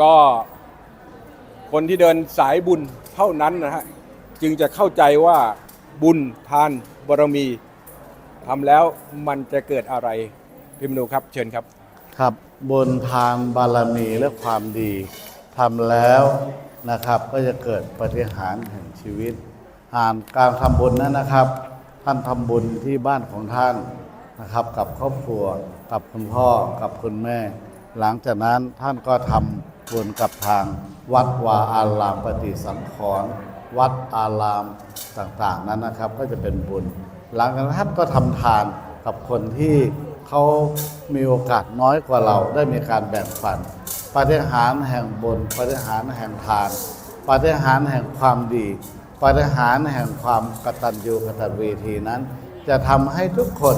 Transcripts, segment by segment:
ก็คนที่เดินสายบุญเท่านั้นนะฮะจึงจะเข้าใจว่าบุญทานบารมีทำแล้วมันจะเกิดอะไรพิมพ์ดูครับ เชิญครับ ครับบนทานบารมีและความดีทำแล้วนะครับก็จะเกิดปฏิหารแห่งชีวิตอ่านการทำบุญนั้นนะครับ ท่านทำบุญที่บ้านของท่านนะครับ กับครอบครัวกับคุณพ่อกับคุณแม่ หลังจากนั้นท่านก็ทำ บุญกับทางวัดวาอารามปฏิสังขรณ์วัดอารามต่างๆนั้นนะครับ ก็จะเป็นบุญ หลังจากนั้นท่านก็ทำทานกับคนที่เขามีโอกาสน้อยกว่าเราได้มีการแบ่งปันปาฏิหาริย์แห่งบุญปาฏิหาริย์แห่งทานปาฏิหาริย์แห่งความดีปาฏิหาริย์แห่งความกตัญญูกตเวทีนั้น จะทำให้ทุกคน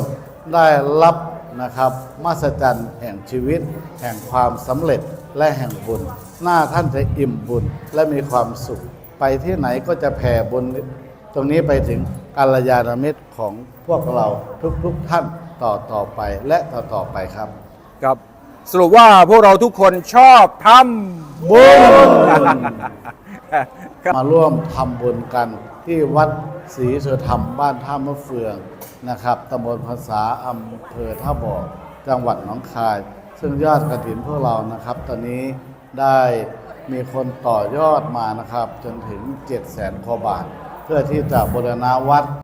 ได้รับนะครับมาสจันแห่งชีวิต แห่งความสำเร็จ และแห่งบุญ หน้าท่านจะอิ่มบุญและมีความสุข ไปที่ไหนก็จะแผ่บุญตรงนี้ไปถึงกัลยาณมิตรของพวกเราทุกๆท่านต่อต่อไปและต่อต่อไปครับครับ สรุปว่าพวกเราทุกคนชอบทำบุญ มาร่วมทำบุญกันที่วัดศรีสุธรรมบ้านท่ามะเฟืองนะครับตำบลภาษาอำเภอท่าบ่อจังหวัดหนองคาย ซึ่งยอดกระถินพวกเรานะครับ ตอนนี้ได้มีคนต่อยอดมานะครับ จนถึง 7 0 0 0 0 0กว่าบาท เพื่อที่จะบูรณะวัด